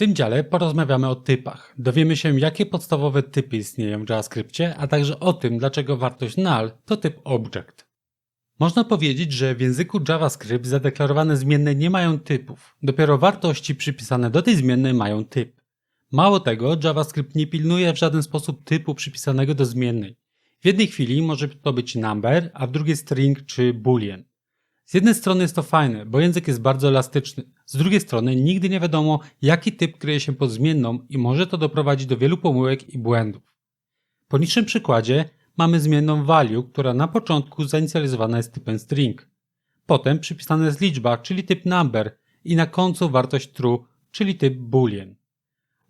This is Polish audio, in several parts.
tym dziale porozmawiamy o typach. Dowiemy się, jakie podstawowe typy istnieją w JavaScriptie, a także o tym, dlaczego wartość null to typ object. Można powiedzieć, że w języku JavaScript zadeklarowane zmienne nie mają typów. Dopiero wartości przypisane do tej zmiennej mają typ. Mało tego, JavaScript nie pilnuje w żaden sposób typu przypisanego do zmiennej. W jednej chwili może to być number, a w drugiej string czy boolean. Z jednej strony jest to fajne, bo język jest bardzo elastyczny. Z drugiej strony nigdy nie wiadomo, jaki typ kryje się pod zmienną i może to doprowadzić do wielu pomyłek i błędów. Po niższym przykładzie mamy zmienną value, która na początku zainicjalizowana jest typem string. Potem przypisana jest liczba, czyli typ number i na końcu wartość true, czyli typ boolean.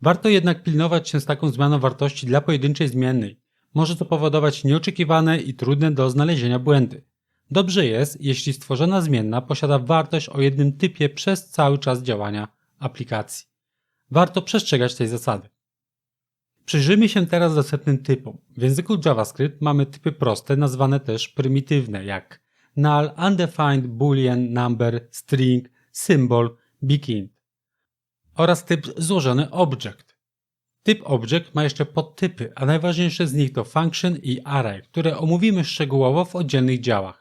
Warto jednak pilnować się z taką zmianą wartości dla pojedynczej zmiennej. Może to powodować nieoczekiwane i trudne do znalezienia błędy. Dobrze jest, jeśli stworzona zmienna posiada wartość o jednym typie przez cały czas działania aplikacji. Warto przestrzegać tej zasady. Przyjrzyjmy się teraz dostępnym typom. W języku JavaScript mamy typy proste, nazwane też prymitywne, jak null, undefined, boolean, number, string, symbol, bigint oraz typ złożony object. Typ object ma jeszcze podtypy, a najważniejsze z nich to function i array, które omówimy szczegółowo w oddzielnych działach.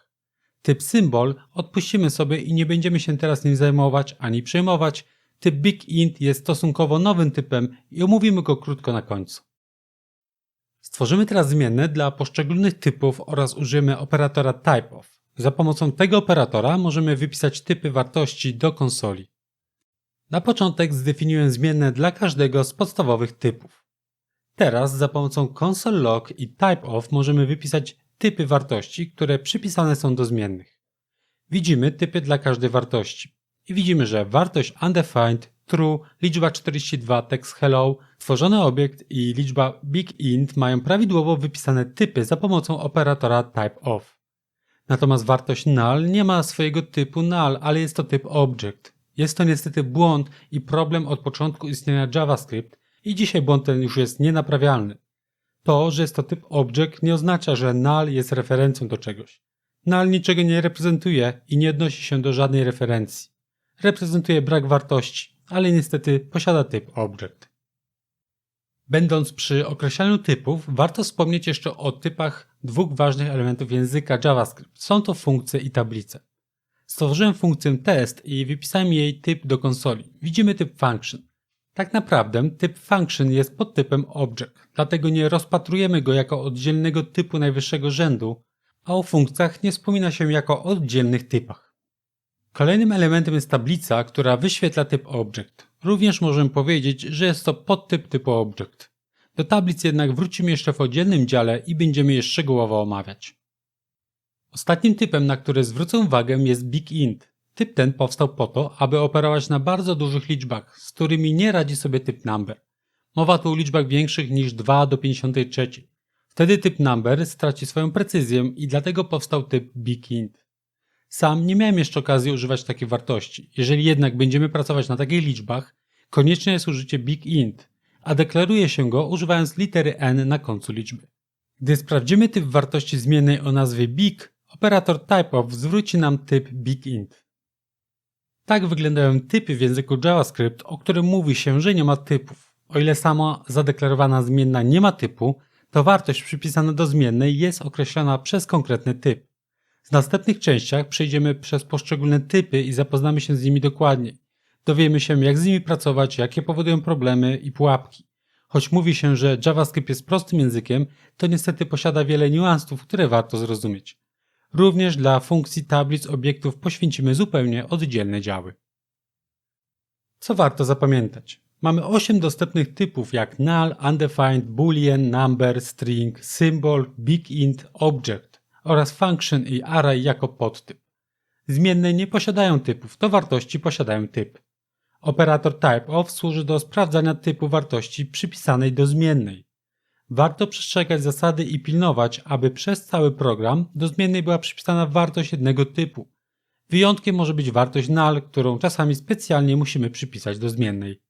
Typ symbol odpuścimy sobie i nie będziemy się teraz nim zajmować ani przejmować. Typ bigint jest stosunkowo nowym typem i omówimy go krótko na końcu. Stworzymy teraz zmienne dla poszczególnych typów oraz użyjemy operatora typeof. Za pomocą tego operatora możemy wypisać typy wartości do konsoli. Na początek zdefiniuję zmienne dla każdego z podstawowych typów. Teraz za pomocą console.log i typeof możemy wypisać typy wartości, które przypisane są do zmiennych. Widzimy typy dla każdej wartości. I widzimy, że wartość undefined, true, liczba 42, text hello, tworzony obiekt i liczba bigint mają prawidłowo wypisane typy za pomocą operatora typeof. Natomiast wartość null nie ma swojego typu null, ale jest to typ object. Jest to niestety błąd i problem od początku istnienia JavaScript i dzisiaj błąd ten już jest nienaprawialny. To, że jest to typ object nie oznacza, że null jest referencją do czegoś. Null niczego nie reprezentuje i nie odnosi się do żadnej referencji. Reprezentuje brak wartości, ale niestety posiada typ object. Będąc przy określaniu typów, warto wspomnieć jeszcze o typach dwóch ważnych elementów języka JavaScript. Są to funkcje i tablice. Stworzyłem funkcję test i wypisałem jej typ do konsoli. Widzimy typ function. Tak naprawdę typ function jest podtypem object, dlatego nie rozpatrujemy go jako oddzielnego typu najwyższego rzędu, a o funkcjach nie wspomina się jako oddzielnych typach. Kolejnym elementem jest tablica, która wyświetla typ object. Również możemy powiedzieć, że jest to podtyp typu object. Do tablic jednak wrócimy jeszcze w oddzielnym dziale i będziemy je szczegółowo omawiać. Ostatnim typem, na który zwrócę uwagę jest bigint. Typ ten powstał po to, aby operować na bardzo dużych liczbach, z którymi nie radzi sobie typ number. Mowa tu o liczbach większych niż 2 do 53. Wtedy typ number straci swoją precyzję i dlatego powstał typ bigint. Sam nie miałem jeszcze okazji używać takiej wartości. Jeżeli jednak będziemy pracować na takich liczbach, konieczne jest użycie bigint, a deklaruje się go używając litery n na końcu liczby. Gdy sprawdzimy typ wartości zmiennej o nazwie big, operator typeof zwróci nam typ bigint. Tak wyglądają typy w języku JavaScript, o którym mówi się, że nie ma typów. O ile sama zadeklarowana zmienna nie ma typu, to wartość przypisana do zmiennej jest określona przez konkretny typ. W następnych częściach przejdziemy przez poszczególne typy i zapoznamy się z nimi dokładnie. Dowiemy się, jak z nimi pracować, jakie powodują problemy i pułapki. Choć mówi się, że JavaScript jest prostym językiem, to niestety posiada wiele niuansów, które warto zrozumieć. Również dla funkcji tablic obiektów poświęcimy zupełnie oddzielne działy. Co warto zapamiętać? Mamy 8 dostępnych typów jak null, undefined, boolean, number, string, symbol, bigint, object oraz function i array jako podtyp. Zmienne nie posiadają typów, to wartości posiadają typ. Operator typeof służy do sprawdzania typu wartości przypisanej do zmiennej. Warto przestrzegać zasady i pilnować, aby przez cały program do zmiennej była przypisana wartość jednego typu. Wyjątkiem może być wartość null, którą czasami specjalnie musimy przypisać do zmiennej.